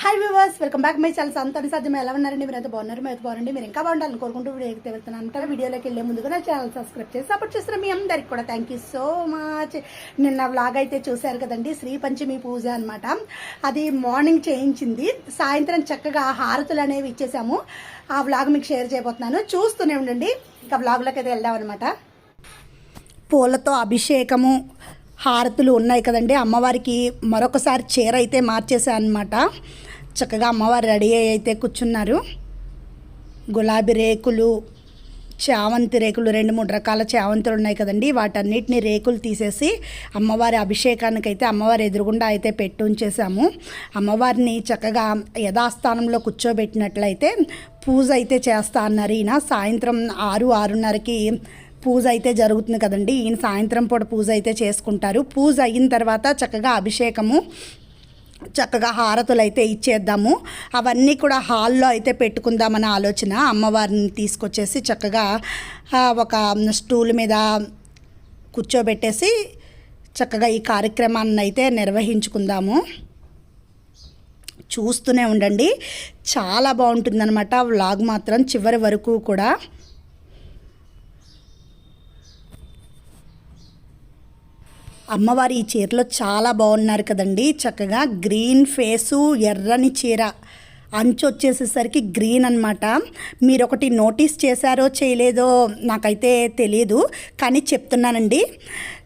Hi viewers welcome back my channel సంతోని సాధ్యం ఎలా ఉన్నారండి? మీరు అయితే బాగున్నారు మీరు బాగుండి మీరు ఇంకా బాగుండాలని కోరుకుంటూ వీడియో అయితే వెళ్తున్నాను. అంటారు వీడియోలోకి వెళ్ళే ముందుగా నా ఛానల్ సబ్స్క్రైబ్ చేసి సపోర్ట్ చేస్తున్న మీ అందరికి కూడా థ్యాంక్ యూ సో మచ్ నిన్న వ్లాగ్ అయితే చూశారు కదండి శ్రీ పంచమి పూజ అనమాట అది మార్నింగ్ చేయించింది. సాయంత్రం చక్కగా హారతులు అనేవి ఇచ్చేసాము. ఆ వ్లాగ్ మీకు షేర్ చేయబోతున్నాను. చూస్తూనే ఉండండి. ఇంకా వ్లాగ్లోకి అయితే వెళ్దాం అనమాట పూలతో అభిషేకము హారతులు ఉన్నాయి కదండి. అమ్మవారికి మరొకసారి చీర అయితే మార్చేసా అనమాట చక్కగా అమ్మవారు రెడీ అయ్యి అయితే కూర్చున్నారు. గులాబీ రేకులు చావంతి రేకులు రెండు మూడు రకాల చావంతులు ఉన్నాయి కదండి. వాటన్నిటిని రేకులు తీసేసి అమ్మవారి అభిషేకానికి అయితే అమ్మవారి ఎదురుగుండా అయితే పెట్టి ఉంచేసాము. అమ్మవారిని చక్కగా యథాస్థానంలో కూర్చోబెట్టినట్లయితే పూజ అయితే చేస్తా అన్నారు. ఈయన సాయంత్రం ఆరు ఆరున్నరకి పూజ అయితే జరుగుతుంది కదండి. ఈయన సాయంత్రం పూట పూజ అయితే చేసుకుంటారు. పూజ అయిన తర్వాత చక్కగా అభిషేకము చక్కగా హారతులు అయితే ఇచ్చేద్దాము. అవన్నీ కూడా హాల్లో అయితే పెట్టుకుందామన్న ఆలోచన అమ్మవారిని తీసుకొచ్చేసి చక్కగా ఒక స్టూల్ మీద కూర్చోబెట్టేసి చక్కగా ఈ కార్యక్రమాన్ని అయితే నిర్వహించుకుందాము. చూస్తూనే ఉండండి. చాలా బాగుంటుందన్నమాట వ్లాగ్ మాత్రం చివరి వరకు కూడా. అమ్మవారి ఈ చీరలో చాలా బాగున్నారు కదండి. చక్కగా గ్రీన్ ఫేసు ఎర్రని చీర అంచు వచ్చేసేసరికి గ్రీన్ అనమాట మీరు ఒకటి నోటీస్ చేశారో చేయలేదో నాకైతే తెలియదు కానీ చెప్తున్నానండి.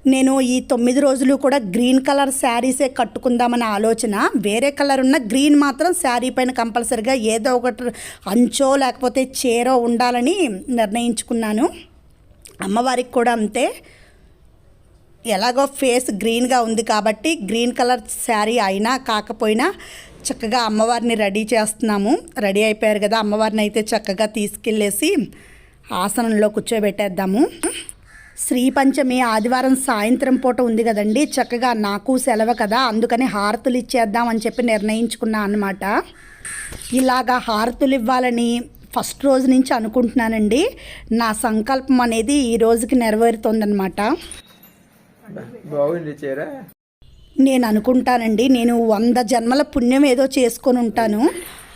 నేను ఈ తొమ్మిది రోజులు కూడా గ్రీన్ కలర్ శారీసే కట్టుకుందామనే ఆలోచన. వేరే కలర్ ఉన్న గ్రీన్ మాత్రం శారీ పైన కంపల్సరిగా ఏదో ఒకటి అంచో లేకపోతే చీరో ఉండాలని నిర్ణయించుకున్నాను. అమ్మవారికి కూడా అంతే. ఎలాగో ఫేస్ గ్రీన్గా ఉంది కాబట్టి గ్రీన్ కలర్ శారీ అయినా కాకపోయినా చక్కగా అమ్మవారిని రెడీ చేస్తున్నాము. రెడీ అయిపోయారు కదా అమ్మవారిని అయితే చక్కగా తీసుకెళ్ళేసి ఆసనంలో కూర్చోబెట్టేద్దాము. శ్రీ పంచమి ఆదివారం సాయంత్రం పూట ఉంది కదండి చక్కగా నాకు సెలవు కదా అందుకని హారతులు ఇచ్చేద్దాం అని చెప్పి నిర్ణయించుకున్నా అనమాట ఇలాగా హారతులు ఇవ్వాలని ఫస్ట్ రోజు నుంచి అనుకుంటున్నానండి. నా సంకల్పం అనేది ఈ రోజుకి నెరవేరుతుందనమాట బాగుంది చీర? నేను అనుకుంటానండి నేను వంద జన్మల పుణ్యం ఏదో చేసుకొని ఉంటాను.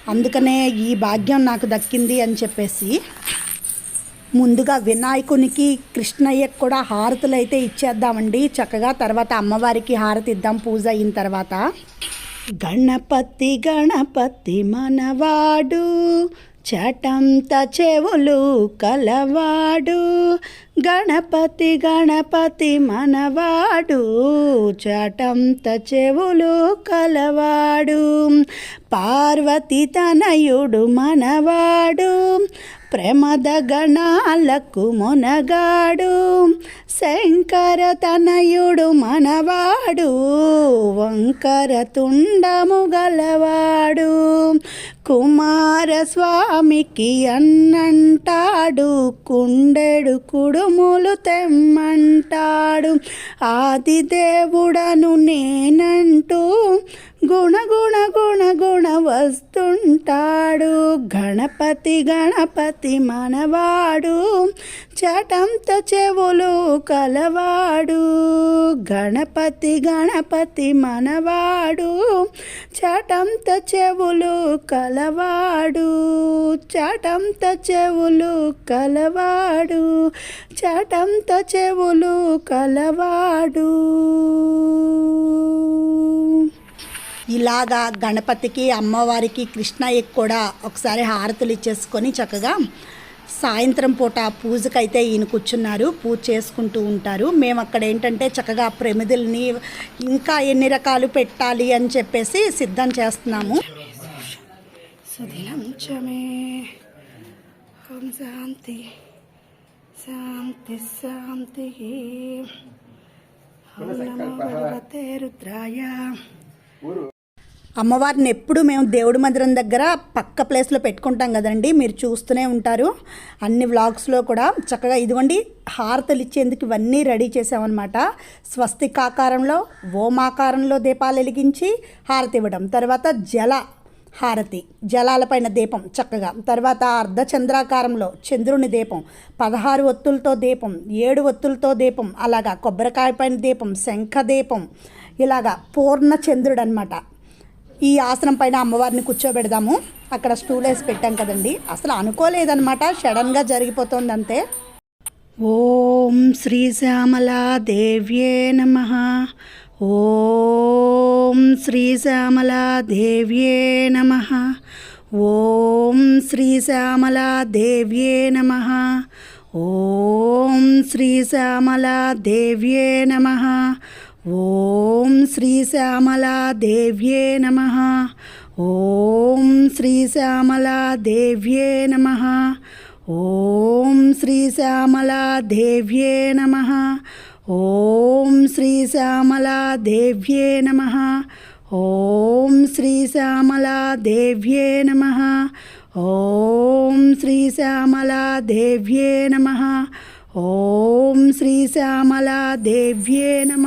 అందుకనే ఈ భాగ్యం నాకు దక్కింది అని చెప్పేసి. ముందుగా వినాయకునికి కృష్ణయ్యకు కూడా హారతులు అయితే ఇచ్చేద్దామండి. చక్కగా తర్వాత అమ్మవారికి హారతి ఇద్దాం పూజ అయిన తర్వాత. గణపతి గణపతి మనవాడు చటంత చెవులు కలవాడు గణపతి గణపతి మనవాడు చటంత చెవులు కలవాడు. పార్వతి తనయుడు మనవాడు ప్రమద గణాలకు మొనగాడు శంకర తనయుడు మనవాడు వంకర తుండము గలవాడు కుమారస్వామికి అన్నంటాడు కుండెడు కుడుములు తెమ్మంటాడు ఆదిదేవుడను నేనంటూ గుణ గుణ గుణ గుణ వస్తుంటాడు. గణపతి గణపతి మనవాడు చటంత చెవులు కలవాడు. గణపతి గణపతి మనవాడు చటంత చెవులు కలవాడు. చటంత చెవులు కలవాడు చటంత చెవులు కలవాడు. ఇలాగా గణపతికి అమ్మవారికి కృష్ణయ్యకి కూడా ఒకసారి హారతులు ఇచ్చేసుకొని చక్కగా సాయంత్రం పూట పూజకైతే ఈయన కూర్చున్నారు. పూజ చేసుకుంటూ ఉంటారు. మేము అక్కడ ఏంటంటే చక్కగా ప్రమిదల్ని ఇంకా ఎన్ని రకాలు పెట్టాలి అని చెప్పేసి సిద్ధం చేస్తున్నాము. శాంతి. శాంతి శాంతి. ఓం నమో భగవతే రుద్రాయ. అమ్మవారిని ఎప్పుడు మేము దేవుడి మందిరం దగ్గర పక్క ప్లేస్లో పెట్టుకుంటాం కదండి. మీరు చూస్తూనే ఉంటారు. అన్ని వ్లాగ్స్లో కూడా చక్కగా ఇదిగోండి హారతలు ఇచ్చేందుకు ఇవన్నీ రెడీ చేసామన్నమాట స్వస్తికాకారంలో ఓమాకారంలో దీపాలు వెలిగించి హారతి ఇవ్వడం. తర్వాత జల హారతి జలాలపైన దీపం చక్కగా. తర్వాత అర్ధచంద్రాకారంలో చంద్రుని దీపం పదహారు ఒత్తులతో దీపం ఏడు ఒత్తులతో దీపం అలాగా కొబ్బరికాయ పైన దీపం శంఖ దీపం ఇలాగా పూర్ణ చంద్రుడు అనమాట ఈ ఆసనం పైన అమ్మవారిని కూర్చోబెడదాము. అక్కడ స్టూల్ వేసి పెట్టాం కదండి. అసలు అనుకోలేదనమాట సడన్గా జరిగిపోతుంది అంతే ఓం శ్రీ శ్యామలా దేవ్యే నమ. ఓం శ్రీ శ్యామలా దేవ్యే నమ. ఓం శ్రీ శ్యామలా దేవ్యే నమ. ఓం శ్రీ శ్యామలా దేవ్యే నమ. ओम श्री श्यामला देव्ये नमः। ओम श्री श्यामला देव्ये नमः। ओम श्री श्यामला देव्ये नमः। ओम श्री श्यामला देव्ये नमः। ओम श्री श्यामला देव्ये नमः। ओम श्री श्यामला देव्ये नमः। ॐ శ్రీశ్యామలాదేవ్యే నమ.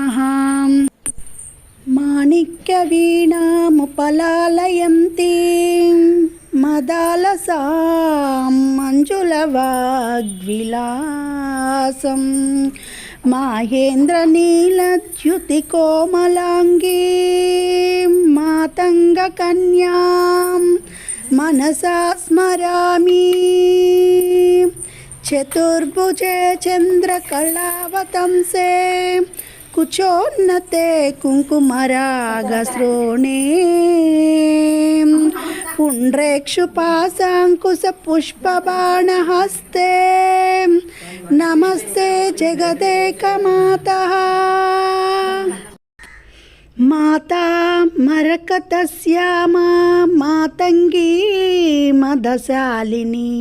మాణిక్యవీణాముపలాలయంతి మదాలసాం మంజులవాగ్విలాసం. మాహేంద్రనీలద్యుతికోమలాంగీ మాతంగకన్యాం మనసా స్మరామి. चतुर्भुजे चन्द्रकलावतंसे कुचोन्नते कुङ्कुमरागश्रोणे पुण्ड्रेक्षुपासाङ्कुशपुष्पबाणहस्ते नमस्ते जगदेकमातः। माता मरकतस्या मा मातङ्गी मदशालिनी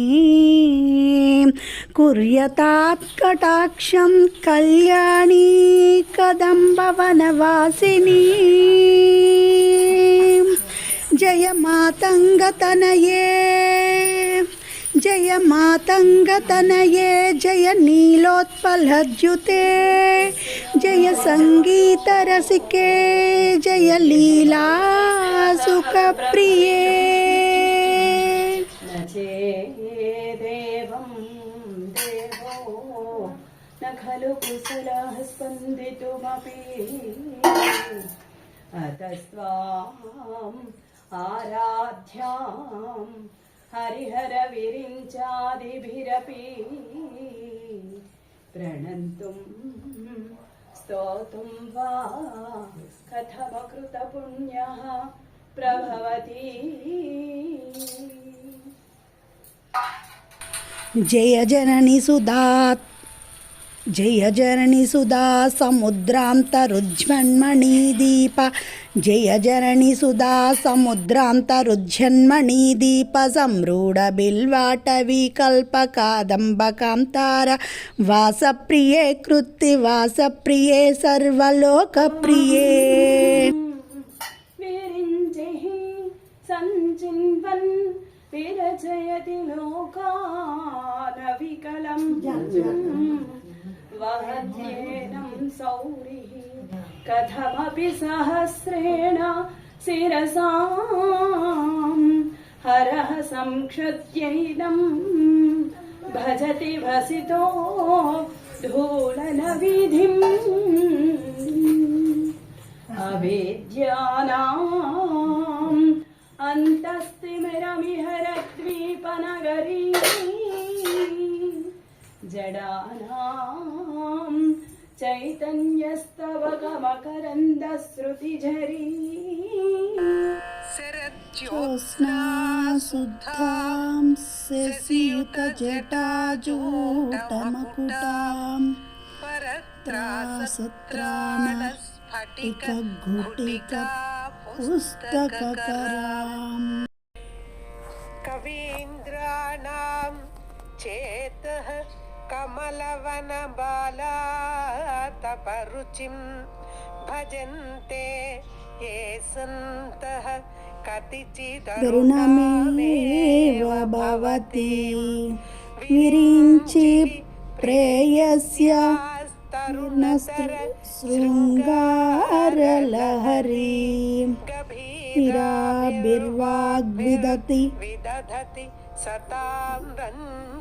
कुर्यतात्कटाक्षं कल्याणी कदम्बवनवासिनी जय मातङ्गतनये जय मातङ्गतनये जय नीलोत्पलद्युते जय सङ्गीतरसिके जय लीलासुखप्रिये देवं देवो खलु कुशलः स्पन्दितुमपि। अतस्त्वाम् आराध्याम् హరిహర విరించాదిభిరపి. ప్రణంతుం స్తోతుం వా కథమకృత పుణ్య ప్రభవతి. జయ జనని జయ జరణి సుధా సముద్రాంత రుజ్మణి దీప. జయ జరణి సుధా సముద్రాంత రుజ్జన్మణి దీప సంరూఢ బిల్వాటవి కల్ప కాదంబకాంతార వాసప్రియే కృత్తి వాసప్రియే సర్వలోకప్రియే. సంచిన్వన్ విరజయతి లోకాన వికలం. वहत्येनं सौरिः कथमपि सहस्रेण शिरसाम्। हरः संक्षत्यैनं भजति भसितो धूलनविधिम्। अवेद्यानाम् अन्तस्तिमिरमिहरद्वीपनगरी। जडानां चैतन्यस्तव गमकरन्दश्रुतिझरी शुद्धां शशियुतजटाजूटमकुटां परत्रासत्राणस्फटिकघुटिकपुस्तकराम् कवीन्द्राणां चेतः కమలవన బాలాతపరుచిం భజంతే ఏ సంత కతిచిదరుణమేవ భవతి. విరించి ప్రేయస్య శృంగారలహరీ. గభీరాభిర్వాగ్విదతి విదధతి సతాం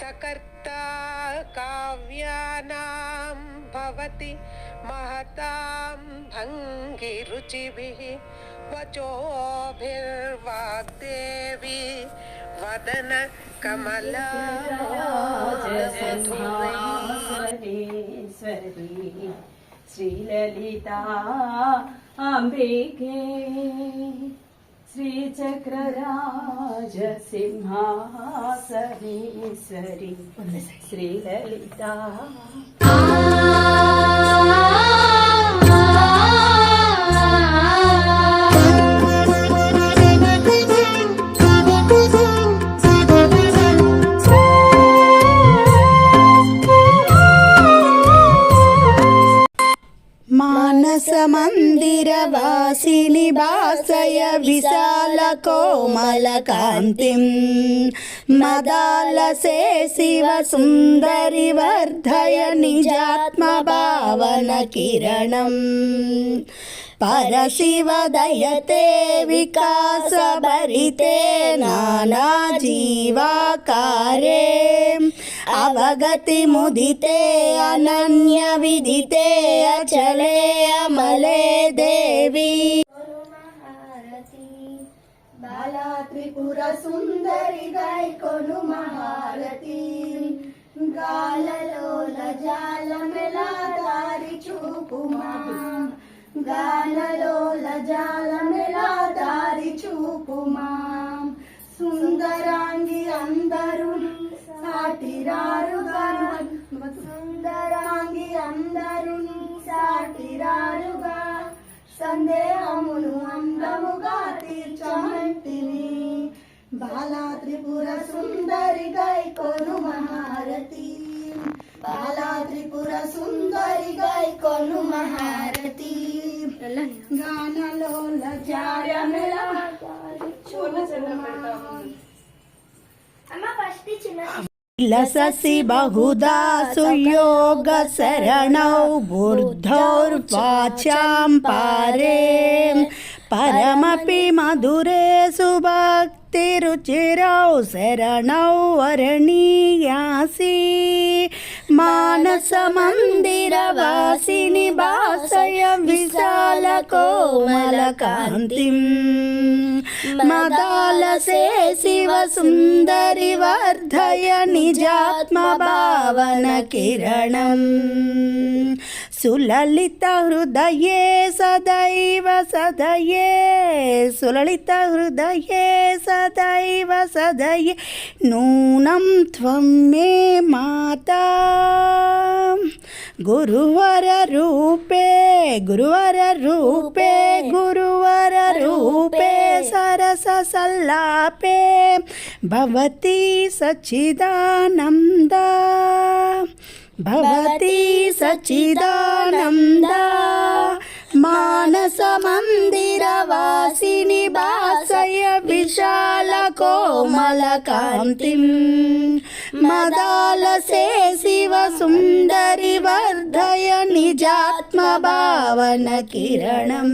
सकर्ता काव्यानां भवति महतां भङ्गिरुचिभिः वचोभिर्वाग्देवी वदन कमला श्रीललिता अम्बिके। ശ്രീചക്രരാജ സിംഹാസനീശ്വരി ശ്രീലളിത. మానస మందిర వాసిని వాసయ విశాల కోమల కాంతిం. మదాలసే శివ సుందరి వర్ధయ నిజాత్మ భావన కిరణం పరశివ దయతే వికాస భరితే నానా జీవాకారే అవగతి ముదితే అనన్య విదితే అచలే అమలే దేవి. బాలా త్రిపుర సుందరి గై కొను మహారతి. గాలలోల జాలమెలా దారి చూపుమా. గాలలోల జాలమెలా దారి చూపుమా. సుందరాంగి అందరూ సాటిరారు సుందరాంగి అందరు సాటిరారుగా. సందేహమును అందముగా తీర్చమంటిని. బాలా త్రిపుర సుందరి గై కొను మహారతి బాలా త్రిపుర సుందరి గై కొను మహారతి గానలోల జారమెల लससि बहुधा सुयोग शरणौ बुद्धौर्वाचां पारे परमपि मधुरे सुभक्तिरुचिरौ शरणौ वरणीयासि मानसमन्दिरवासिनि वासय विशालकोमलकान्तिम् మదాలసే శివ సుందరి వర్ధయ నిజాత్మ భావన కిరణం. ಸುಲಲಿತ ಹೃದಯೇ ಸದೈವ ಸದಯೇ ಸುಲಲಿತ ಹೃದಯೇ ಸದೈವ ಸದಯೇ ನೂನಂ ತ್ವಂ ಮೇ ಮಾತಾ ಗುರುವರ ರೂಪೇ ಗುರುವರ ರೂಪೇ ಗುರುವರ ರೂಪೇ ಸರಸ ಸಲ್ಲಾಪೇ ಭವತಿ ಸಚ್ಚಿದಾನಂದ ಭವತಿ సచిదానంద మానస మందిరవాసిని భాసయ విశాల కోమల కాంతిం. మదాలసే శివ సుందరి వర్ధయ నిజాత్మ భావన కిరణం.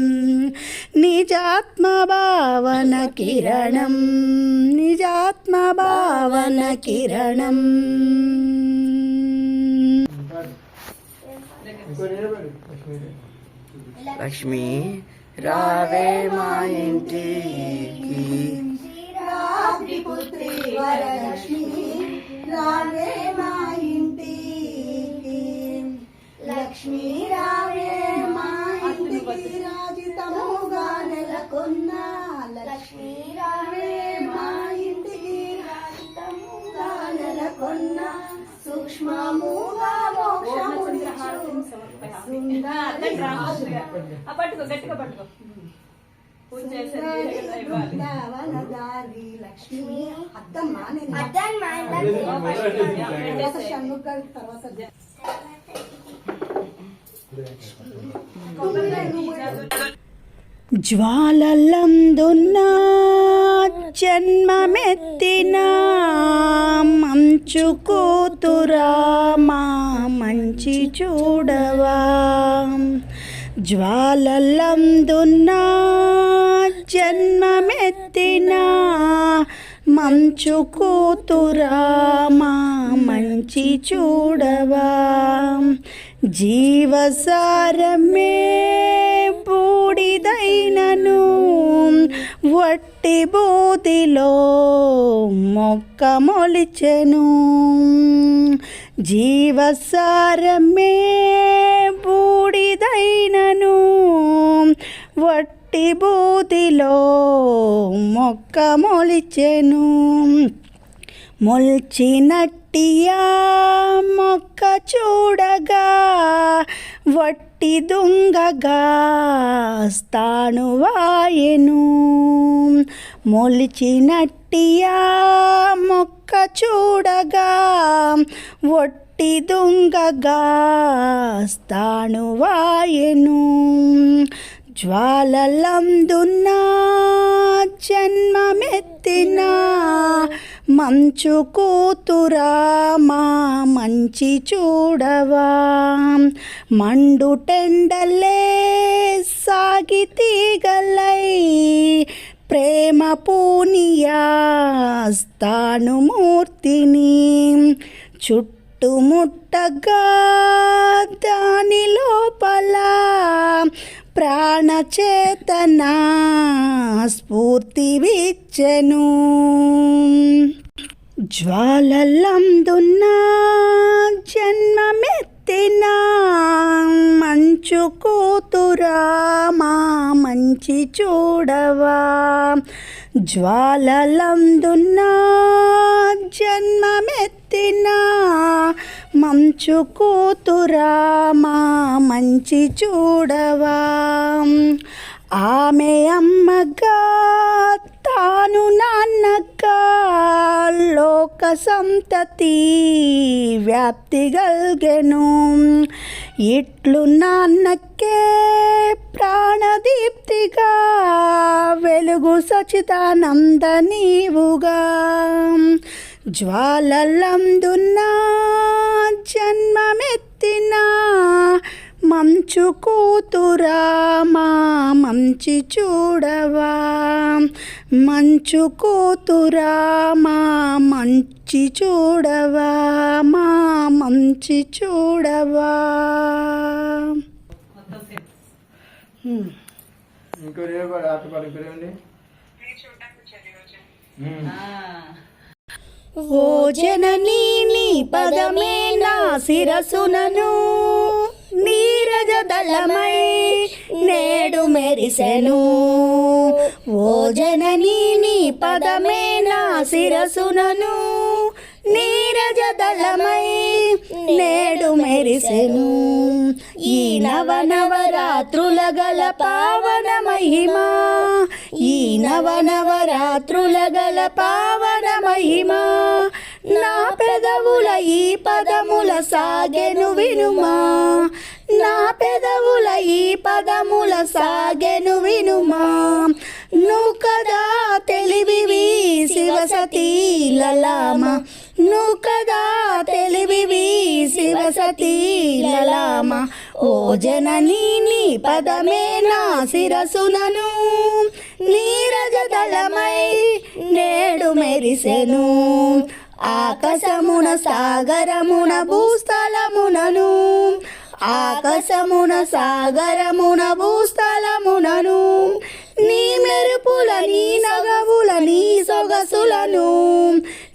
నిజాత్మ భావన కిరణం. నిజాత్మ భావన కిరణం. లక్ష్మి రావే మా ఇంటికి పుత్రి వరలక్ష్మి రావే పట్టుకో గట్టిగా పట్టుకో పూజ తర్వాత జన్మమెత్తిన మంచు కూతురా మా మంచి చూడవా? జ్వాలలందున్న జన్మమెత్తిన మంచు కూతురా మా మంచి చూడవా. జీవసారమే బూడిదైనను వట్టి బూదిలో మొక్క మొలిచెను జీవసారమే బూడిదైనను వట్టి బూతిలో మొక్క మొలిచెను. వట్టియా మొక్క చూడగా వట్టి దుంగగా స్థాను స్థానువాయెను మొలిచినట్టియా మొక్క చూడగా వట్టి దుంగగా స్థాను స్థానువాయెను జ్వాలలందున్న జన్మమెత్తిన మంచు కూతురా మా మంచి చూడవా. మండుటెండలే సాగి తీగలై ప్రేమ పూనియా స్థానుమూర్తిని. చుట్టుముట్టగా దాని లోపల ప్రాణచేతనా స్ఫూర్తి విచ్చెను జ్వాలలందున్న జన్మమెత్తిన మంచు కూతురా మా మంచి చూడవా. జ్వాలలందున్న జన్మమెత్తిన మంచు కూతురామా మంచి చూడవా. ఆమె అమ్మగా తాను నాన్నగా. లోక సంతతి వ్యాప్తి గల్గెను. ఇట్లు నాన్నకే ప్రాణదీప్తిగా. వెలుగు సచిదానంద నీవుగా. జ్వాలలందున్న జన్మమెత్తిన మంచు కూతురా మా మంచి చూడవా. మంచు కూతురా మా మంచి చూడవా. మా మంచి చూడవా. ఇంకో కూడా ఆటపాడు ఇంకోండి ఓ జననీ నీ పదమే నా శిరసునను. నీరజ దళమై నేడు మెరిసెను. ఓ జననీ నీ పదమే నా శిరసునను. నీ రజదళమై నేడు మెరిసెను. ఈ నవ నవరాత్రుల గల పావన మహిమా. ఈ నవ నవరాత్రుల గల పావన మహిమా. నా పెదవుల ఈ పదముల సాగెను వినుమా. నా పెదవుల ఈ పదముల సాగెను వినుమా. నువ్వు కదా తెలివివి శివసతీ లలామ. నువ్వు కదా తెలివివి శివసతీ లలామ. ఓ జననీ నీ పదమే నా శిరసునను నీరజ దళమై నేడు మెరిసెను. ఆకాశమున సాగరమున భూస్థలమునను. ఆకాశమున సాగరమున భూస్థలమునను. నీ మెరుపుల నీ నగవుల నీ సొగసులను.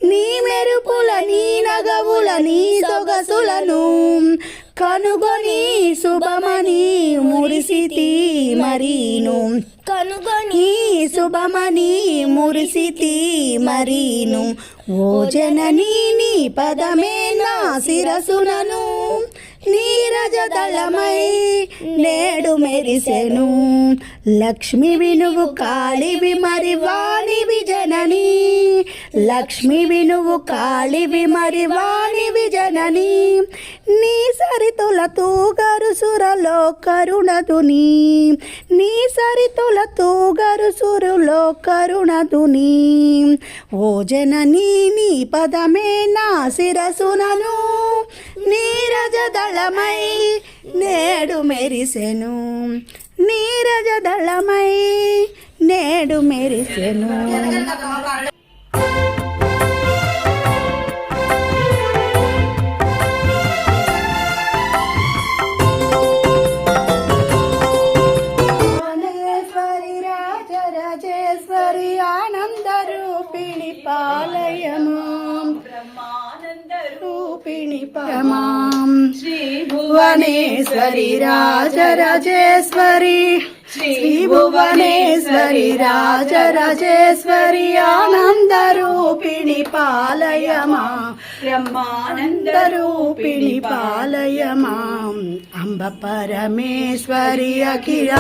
నీ మెరుపుల నీ నగవుల నీ సొగసులను కనుగొని శుభమని మురిసితి మరీను. కనుగొని శుభమని మురిసితి మరీను. ఓ జననీ నీ పదమే నా శిరసునను నీరజదళమై నేడు మెరిసెను. లక్ష్మి వినువు కాళివి మరి వాణివి జనని. లక్ష్మి వినువు కాళివి మరి వాణివి జనని. నీ సరితుల తూగరు సురలో కరుణదుని నీ సరితుల తూగరు సురులో కరుణదుని ఓ జనని నీ పదమే నా శిరసునను. నీరజదళమై నేడు మెరిసెను. నీరజదళమై నేడు మెరిసెను. పరమాం శ్రీ భువనేశ్వరి రాజరాజేశ్వరి. శ్రీ భువనేశ్వరి రాజరాజేశ్వరి ఆనంద రూపిణి పాలయమా. బ్రహ్మానంద రూపిణి పాలయమాం. అంబ పరమేశ్వరి అఖిల.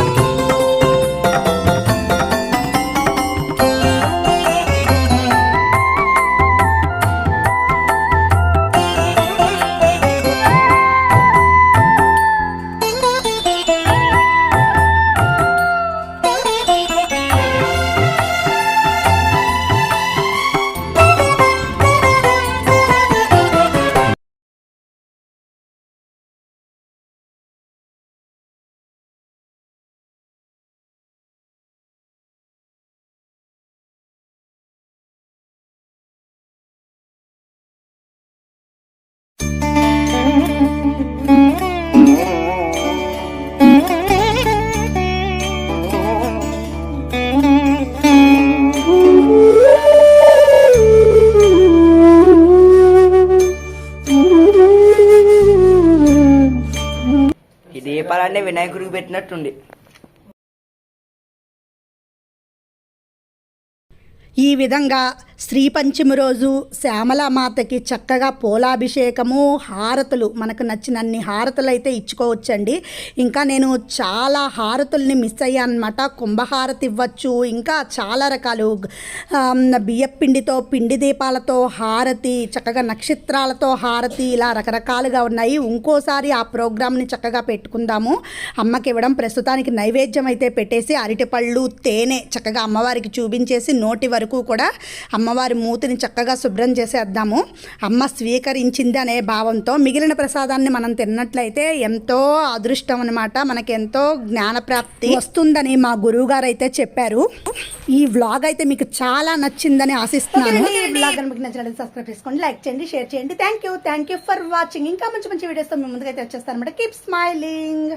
దీపాలన్నీ వినాయకుడికి పెట్టినట్టుంది ఈ విధంగా శ్రీ పంచమి రోజు శ్యామలామాతకి చక్కగా పూలాభిషేకము హారతులు. మనకు నచ్చినన్ని హారతులు అయితే ఇచ్చుకోవచ్చండి. ఇంకా నేను చాలా హారతుల్ని మిస్ అయ్యాను అనమాట కుంభహారతి ఇవ్వచ్చు ఇంకా చాలా రకాలు. ఆమ్, బియ్యపిండితో పిండి దీపాలతో హారతి చక్కగా నక్షత్రాలతో హారతి ఇలా రకరకాలుగా ఉన్నాయి. ఇంకోసారి ఆ ప్రోగ్రామ్ని చక్కగా పెట్టుకుందాము. అమ్మకి ఇవ్వడం ప్రస్తుతానికి నైవేద్యం అయితే పెట్టేసి అరటిపళ్ళు తేనె చక్కగా అమ్మవారికి చూపించేసి నోటి వరకు కూడా అమ్మ అమ్మవారి మూతిని చక్కగా శుభ్రం చేసేద్దాము. అమ్మ స్వీకరించింది అనే భావంతో మిగిలిన ప్రసాదాన్ని మనం తిన్నట్లయితే ఎంతో అదృష్టం అనమాట మనకి ఎంతో జ్ఞానప్రాప్తి వస్తుందని మా గురువు గారు అయితే చెప్పారు. ఈ వ్లాగ్ అయితే మీకు చాలా నచ్చిందని ఆశిస్తున్నాను. ఈ వ్లాగ్ మీకు నచ్చినట్లయితే సబ్స్క్రైబ్ చేసుకోండి లైక్ చేయండి షేర్ చేయండి. Thank you thank you for watching ఇంకా మంచి మంచి వీడియోస్తో మీ ముందుకైతే వచ్చేస్తాను అనమాట కీప్ స్మైలింగ్